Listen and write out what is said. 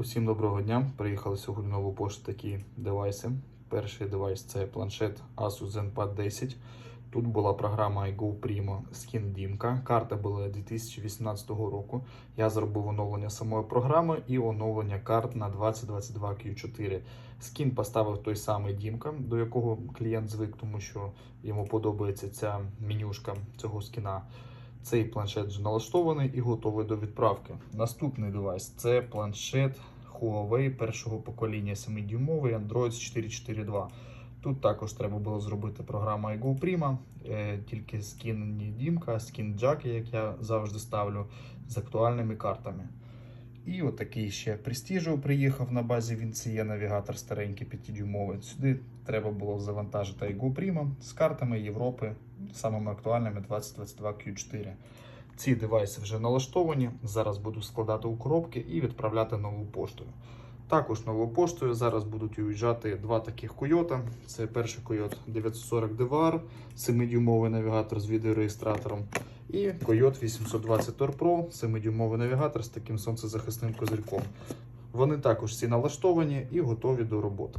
Усім доброго дня. Приїхали сьогодні нову пошту такі девайси. Перший девайс це планшет Asus ZenPad 10. Тут була програма iGo Primo Skin Дімка. Карта була 2018 року. Я зробив оновлення самої програми і оновлення карт на 2022 Q4. Скін поставив той самий Дімка, до якого клієнт звик, тому що йому подобається ця менюшка цього скіна. Цей планшет вже налаштований і готовий до відправки. Наступний девайс це планшет Huawei першого покоління 7-дюймовий Android 442. Тут також треба було зробити програму iGo Prima, е, тільки скін Дімка, скін Джаки, як я завжди ставлю, з актуальними картами. І отакий ще Prestigio приїхав на базі Vinci навігатор старенький 5-дюймовий. Сюди треба було завантажити iGo Prima з картами Європи, самими актуальними 2022 Q4. Ці девайси вже налаштовані. Зараз буду складати у коробки і відправляти нову поштою. Також новою поштою зараз будуть уїжджати два таких койота. Це перший койот 940 DVR, 7-дюймовий навігатор з відеореєстратором. І койот 820 Tor Pro, 7-дюймовий навігатор з таким сонцезахисним козирьком. Вони також всі налаштовані і готові до роботи.